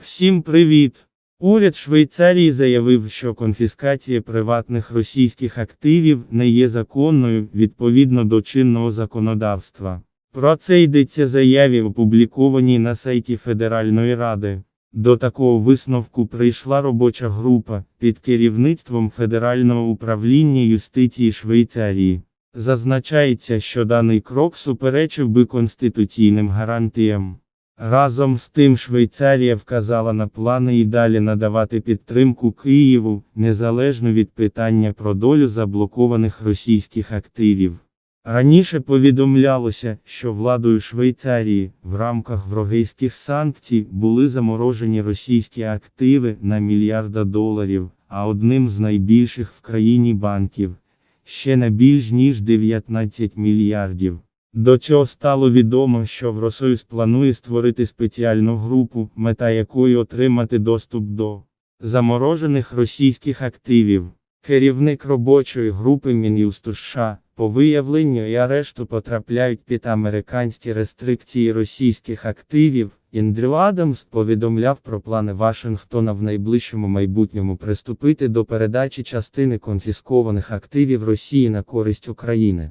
Всім привіт! Уряд Швейцарії заявив, що конфіскація приватних російських активів не є законною відповідно до чинного законодавства. Про це йдеться заяві, опублікованій на сайті Федеральної Ради. До такого висновку прийшла робоча група під керівництвом Федерального управління юстиції Швейцарії. Зазначається, що даний крок суперечив би конституційним гарантіям. Разом з тим Швейцарія вказала на плани і далі надавати підтримку Києву, незалежно від питання про долю заблокованих російських активів. Раніше повідомлялося, що владою Швейцарії в рамках врогейських санкцій були заморожені російські активи на мільярда доларів, а одним з найбільших в країні банків ще на більш ніж 19 мільярдів. До цього стало відомо, що Вросоюз планує створити спеціальну групу, мета якої отримати доступ до заморожених російських активів. Керівник робочої групи Мін'юсту США по виявленню і арешту потрапляють під американські рестрикції російських активів. Індрю Адамс повідомляв про плани Вашингтона в найближчому майбутньому приступити до передачі частини конфіскованих активів Росії на користь України.